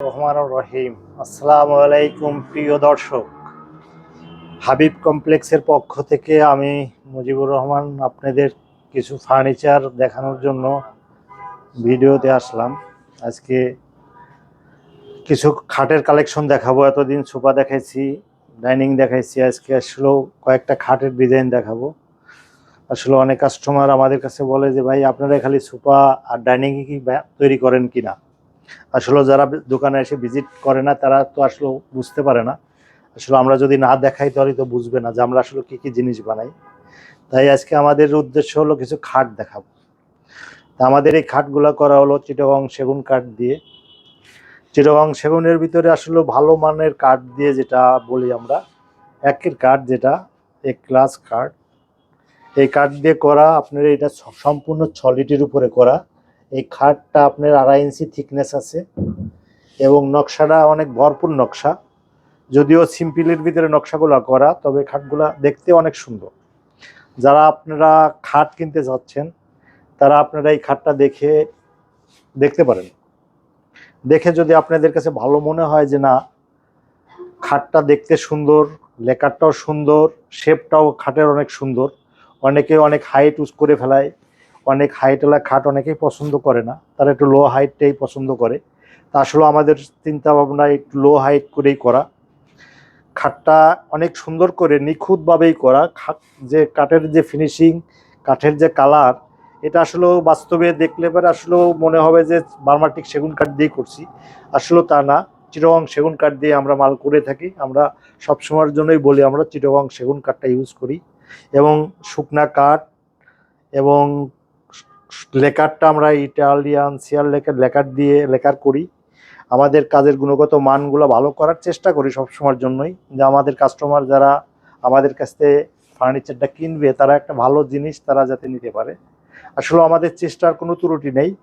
রহমান রহিম আসসালামু আলাইকুম, প্রিয় দর্শক। হাবিব কমপ্লেক্সের পক্ষ থেকে আমি মুজিবুর রহমান আপনাদের কিছু ফার্নিচার দেখানোর জন্য ভিডিওতে আসলাম। আজকে কিছু খাটের কালেকশন দেখাবো। এতদিন সোফা দেখাইছি, ডাইনিং দেখাইছি, আজকে আসলেও কয়েকটা খাটের ডিজাইন দেখাবো। আসলে অনেক কাস্টমার আমাদের কাছে বলে যে, ভাই, আপনারা খালি সোফা আর ডাইনিং কি তৈরি করেন কিনা? আসলে যারা দোকানে এসে ভিজিট করে না, তারা তো আসলে বুঝতে পারে না। আসলে আমরা যদি না দেখাই, তাহলে তো বুঝবে না যে আমরা আসলে কী কী জিনিস বানাই। তাই আজকে আমাদের উদ্দেশ্য হলো কিছু খাট দেখাবো। তা আমাদের এই খাটগুলো করা হলো চিটগং সেগুন কাঠ দিয়ে। চিটগং সেগুনের ভিতরে আসলে ভালো মানের কাঠ দিয়ে যেটা বলি আমরা, একের কাঠ যেটা এক ক্লাস কাঠ। এই কাঠ দিয়ে করা, আপনার এটা সম্পূর্ণ ছলিটির উপরে করা। এই খাটটা আপনার আড়াই ইঞ্চি থিকনেস আছে এবং নকশাটা অনেক ভরপুর নকশা। যদিও সিম্পিলের ভিতরে নকশাগুলো করা, তবে খাটগুলা দেখতে অনেক সুন্দর। যারা আপনারা খাট কিনতে যাচ্ছেন, তারা আপনারা এই খাটটা দেখে দেখতে পারেন। দেখে যদি আপনাদের কাছে ভালো মনে হয় যে না, খাটটা দেখতে সুন্দর, লেকারটাও সুন্দর, শেপটাও খাটের অনেক সুন্দর, অনেকে অনেক হাইট ইউজ করে ফেলায়। অনেক হাইটওয়ালা খাট অনেকেই পছন্দ করে না, তারা একটু লো হাইটটাই পছন্দ করে। তা আসলে আমাদের চিন্তা ভাবনা একটু লো হাইট করেই করা। খাটটা অনেক সুন্দর করে নিখুঁতভাবেই করা। খাট যে কাঠের যে ফিনিশিং কাঠের যে কালার এটা আসলেও বাস্তবে দেখলে পরে আসলেও মনে হবে যে বার্মাটিক সেগুন কাঠ দিয়ে করছি। আসলে তা না চিটগং সেগুন কাঠ দিয়ে আমরা মাল করে থাকি। আমরা সবসময়ের জন্যই বলি আমরা চিটগং সেগুন কাঠটা ইউজ করি। এবং শুকনা কাঠ এবং লেকারটা আমরা ইটালিয়ান সিয়ার লেকার লেকার দিয়ে লেকার করি। আমাদের কাজের গুণগত মানগুলো ভালো করার চেষ্টা করি সবসময়ের জন্যই। যে আমাদের কাস্টমার যারা আমাদের কাছ থেকে ফার্নিচারটা কিনবে, তারা একটা ভালো জিনিস তারা যাতে নিতে পারে। আসলে আমাদের চেষ্টার কোনো ত্রুটি নেই।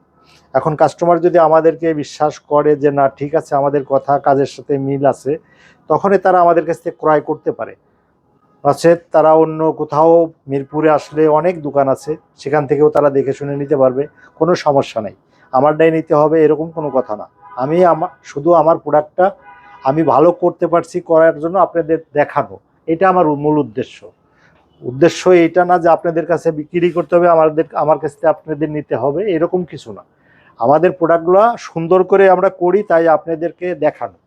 এখন কাস্টমার যদি আমাদেরকে বিশ্বাস করে যে, না, ঠিক আছে, আমাদের কথা, কাজের সাথে মিল আছে, তখনই তারা আমাদের কাছ থেকে ক্রয় করতে পারে। আছে, তারা অন্য কোথাও মিরপুরে আসলে অনেক দোকান আছে, সেখান থেকেও তারা দেখে শুনে নিতে পারবে, কোনো সমস্যা নেই। আমারটাই নিতে হবে এরকম কোনো কথা না। আমি আমার শুধু আমার প্রোডাক্টটা আমি ভালো করতে পারছি করার জন্য আপনাদের দেখানো এটা আমার মূল উদ্দেশ্য। উদ্দেশ্য এইটা না যে আপনাদের কাছে বিক্রি করতে হবে, আমাদের, আমার কাছ থেকে আপনাদের নিতে হবে, এরকম কিছু না। আমাদের প্রোডাক্টগুলো সুন্দর করে আমরা করি, তাই আপনাদেরকে দেখানো।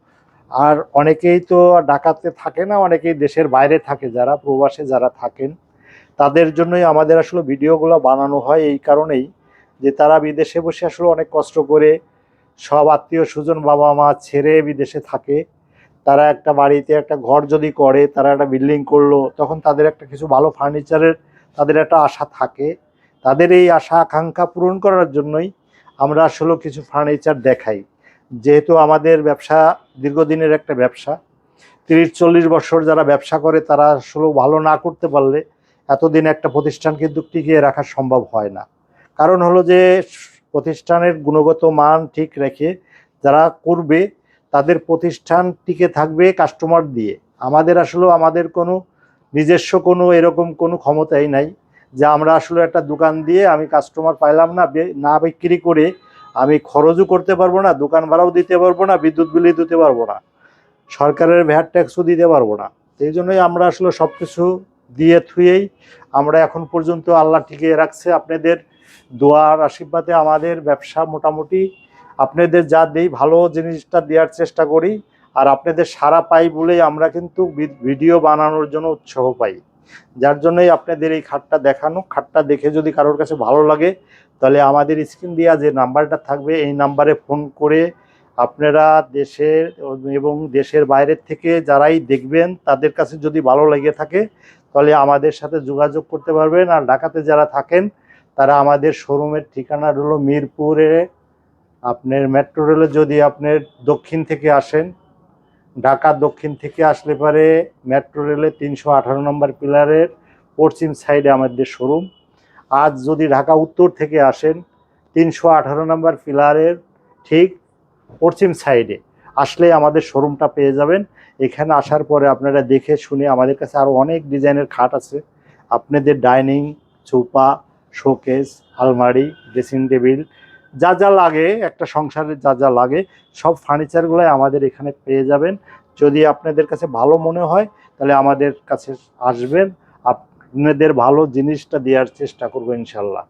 আর অনেকেই তো ডাকাতে থাকে না, অনেকেই দেশের বাইরে থাকে যারা, প্রবাসে যারা থাকেন, তাদের জন্যই আমাদের আসলে ভিডিওগুলো বানানো হয় এই কারণেই যে তারা বিদেশে বসে আসলে অনেক কষ্ট করে সব আত্মীয় স্বজন বাবা মা ছেড়ে বিদেশে থাকে। তারা একটা বাড়িতে একটা ঘর যদি করে, তারা একটা বিল্ডিং করল, তখন তাদের একটা কিছু ভালো ফার্নিচারের তাদের একটা আশা থাকে। তাদের এই আশা আকাঙ্ক্ষা পূরণ করার জন্যই আমরা আসলে কিছু ফার্নিচার দেখাই। যেহেতু আমাদের ব্যবসা দীর্ঘদিনের একটা ব্যবসা, তিরিশ, চল্লিশ বছর যারা ব্যবসা করে তারা আসলে ভালো না করতে পারলে এতদিন একটা প্রতিষ্ঠান কিন্তু টিকিয়ে রাখা সম্ভব হয় না। কারণ হলো যে, প্রতিষ্ঠানের গুণগত মান ঠিক রেখে যারা করবে তাদের প্রতিষ্ঠান টিকে থাকবে কাস্টমার দিয়ে। আমাদের আসলে আমাদের কোনো নিজস্ব কোনো এরকম কোনো ক্ষমতাই নাই যে আমরা আসলে একটা দোকান দিয়ে আমি কাস্টমার পাইলাম না না বিক্রি করে আমি খরচও করতে পারব না, দোকান ভাড়াও দিতে পারব না, বিদ্যুৎ বিলই দিতে পারব না, সরকারের ভ্যাট ট্যাক্সও দিতে পারব না। এই জন্যই আমরা আসলে সব কিছু দিয়ে থুয়েই আমরা এখন পর্যন্ত আল্লাহ টিকিয়ে রাখছে আপনাদের দোয়ার আশীর্বাদে আমাদের ব্যবসা মোটামুটি। আপনাদের যা দেই ভালো জিনিসটা দেওয়ার চেষ্টা করি, আর আপনাদের সারা পাই বলেই আমরা কিন্তু ভিডিও বানানোর জন্য উৎসাহ পাই। যার জন্যই আপনাদের এই খাটটা দেখানো। খাটটা দেখে যদি কারোর কাছে ভালো লাগে, তাহলে আমাদের স্ক্রিন দেওয়া যে নাম্বারটা থাকবে, এই নাম্বারে ফোন করে আপনারা দেশের এবং দেশের বাইরের থেকে যারাই দেখবেন, তাদের কাছে যদি ভালো লেগে থাকে, তাহলে আমাদের সাথে যোগাযোগ করতে পারবেন। আর ঢাকাতে যারা থাকেন, তারা আমাদের শোরুমের ঠিকানা হলো মিরপুরে। আপনার মেট্রো রেলে যদি আপনার দক্ষিণ থেকে আসেন ঢাকা দক্ষিণ থেকে আসলে পারে মেট্রো রেলে তিনশো আঠারো নম্বর পিলারের পশ্চিম সাইডে আমাদের শোরুম আজ যদি ঢাকা উত্তর থেকে আসেন, তিনশো আঠারো নম্বর পিলারের ঠিক পশ্চিম সাইডে আসলে আমাদের শোরুমটা পেয়ে যাবেন। এখানে আসার পরে আপনারা দেখে শুনে আমাদের কাছে আরও অনেক ডিজাইনের খাট আছে। আপনাদের ডাইনিং চৌপা শোকেস আলমারি ড্রেসিং টেবিল যা যা লাগে, একটা সংসারে যা যা লাগে, সব ফার্নিচারগুলোই আমাদের এখানে পেয়ে যাবেন। যদি আপনাদের কাছে ভালো মনে হয়, তাহলে আমাদের কাছে আসবেন। আপনাদের ভালো জিনিসটা দেওয়ার চেষ্টা করব ইনশাল্লাহ।